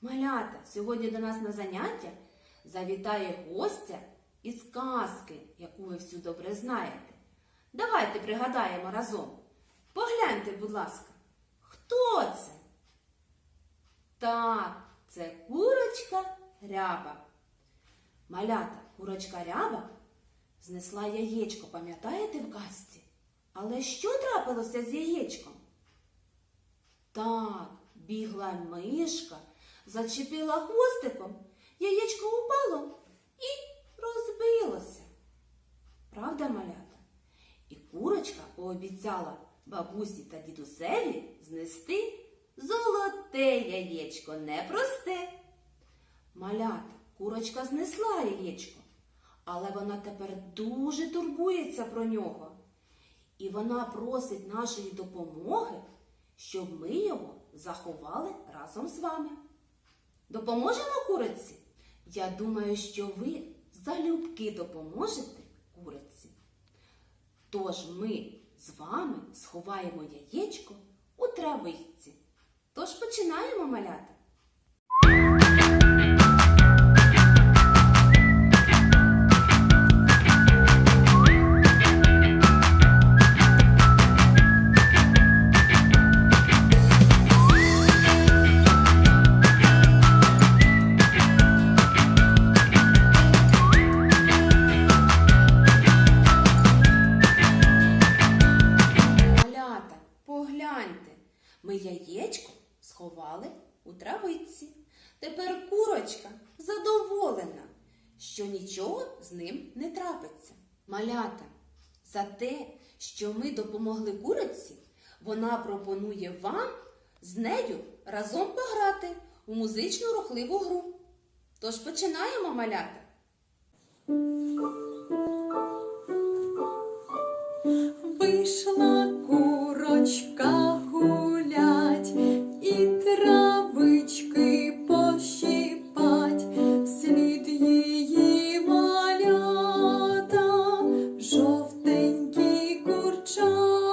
малята. Сьогодні до нас на заняття завітає гостя із казки, яку ви всю добре знаєте. Давайте пригадаємо разом. Погляньте, будь ласка, хто це? Так, це курочка ряба. Малята, курочка ряба знесла яєчко, пам'ятаєте в казці? Але що трапилося з яєчком? Так, бігла мишка, зачепила хвостиком, яєчко упало і розбилося. Правда, малята? І курочка пообіцяла бабусі та дідусеві знести золоте яєчко, непросте. Малята, курочка знесла яєчко, але вона тепер дуже турбується про нього. І вона просить нашої допомоги, щоб ми його заховали разом з вами. Допоможемо куриці? Я думаю, що ви залюбки допоможете куриці. Тож ми з вами сховаємо яєчко у травичці. Тож починаємо маляти. Яєчко сховали у травиці. Тепер курочка задоволена, що нічого з ним не трапиться. Малята, за те, що ми допомогли куриці, вона пропонує вам з нею разом пограти у музичну рухливу гру. Тож починаємо малята. Травички пощипать, слід її малята, жовтенькі курчата.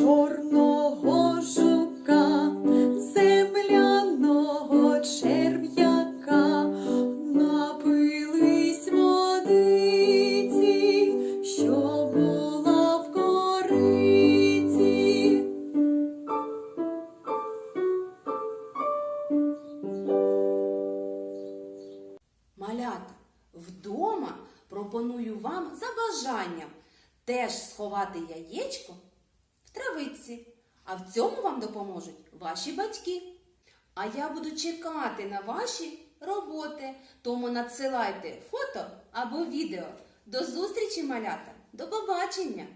Чорного жука, земляного черв'яка, напились водиці, що була в кориці. Малята, вдома пропоную вам за бажанням теж сховати яєчко травиці, а в цьому вам допоможуть ваші батьки. А я буду чекати на ваші роботи, тому надсилайте фото або відео. До зустрічі, малята! До побачення!